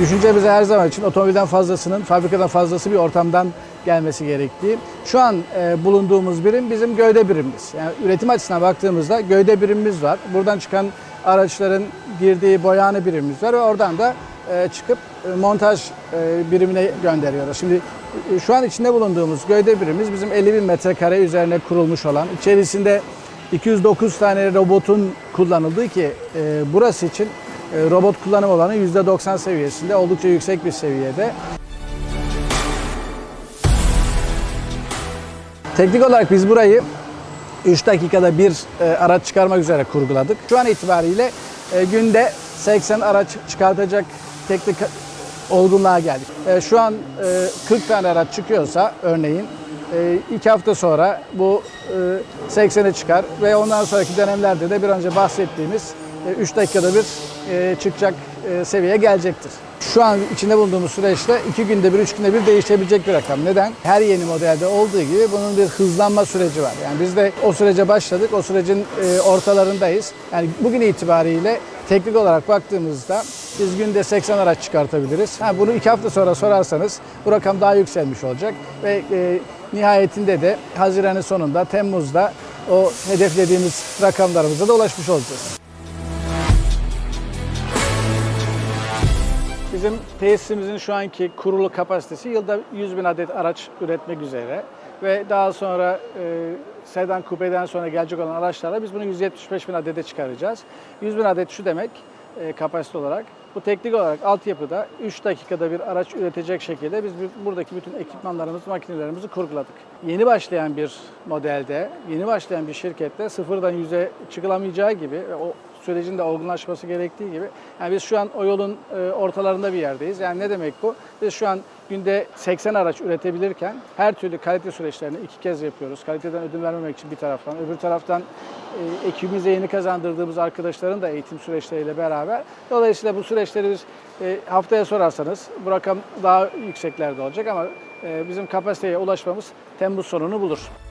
Düşünce bize her zaman için otomobilden fazlasının, fabrikadan fazlası bir ortamdan gelmesi gerektiği. Şu an e, bulunduğumuz birim bizim gövde birimimiz. Yani üretim açısından baktığımızda gövde birimimiz var. Buradan çıkan araçların girdiği boyane birimimiz var ve oradan da e, çıkıp e, montaj e, birimine gönderiyoruz. Şimdi e, şu an içinde bulunduğumuz gövde birimimiz bizim 50 bin metrekare üzerine kurulmuş olan, içerisinde 209 tane robotun kullanıldığı ki e, burası için e, robot kullanım olanı %90 seviyesinde oldukça yüksek bir seviyede. Teknik olarak biz burayı 3 dakikada bir e, araç çıkarmak üzere kurguladık. Şu an itibariyle e, günde 80 araç çıkartacak teknik olgunluğa geldik. E, şu an e, 40 tane araç çıkıyorsa örneğin 2 hafta sonra bu e, 80'e çıkar ve ondan sonraki dönemlerde de bir önce bahsettiğimiz 3 dakikada bir e, çıkacak e, seviyeye gelecektir. Şu an içinde bulunduğumuz süreçte 2 günde bir, 3 günde bir değişebilecek bir rakam. Neden? Her yeni modelde olduğu gibi bunun bir hızlanma süreci var. Yani biz de o sürece başladık, o sürecin e, ortalarındayız. Yani bugün itibariyle teknik olarak baktığımızda biz günde 80 araç çıkartabiliriz. Ha, bunu 2 hafta sonra sorarsanız bu rakam daha yükselmiş olacak ve e, nihayetinde de Haziran'ın sonunda, Temmuz'da o hedeflediğimiz rakamlarımıza da ulaşmış olacağız. Bizim tesisimizin şu anki kurulu kapasitesi yılda 100 bin adet araç üretmek üzere ve daha sonra e, sedan kupeden sonra gelecek olan araçlarla biz bunu 175 bin adede çıkaracağız. 100 bin adet şu demek e, kapasite olarak. Bu teknik olarak altyapıda 3 dakikada bir araç üretecek şekilde biz bu- buradaki bütün ekipmanlarımızı, makinelerimizi kurguladık. Yeni başlayan bir modelde, yeni başlayan bir şirkette sıfırdan yüze çıkılamayacağı gibi o sürecin de olgunlaşması gerektiği gibi. Yani biz şu an o yolun e, ortalarında bir yerdeyiz. Yani ne demek bu? Biz şu an günde 80 araç üretebilirken her türlü kalite süreçlerini iki kez yapıyoruz. Kaliteden ödün vermemek için bir taraftan. Öbür taraftan e, ekibimize yeni kazandırdığımız arkadaşların da eğitim süreçleriyle beraber. Dolayısıyla bu süreçleri biz e, haftaya sorarsanız bu rakam daha yükseklerde olacak ama bizim kapasiteye ulaşmamız Temmuz sonunu bulur.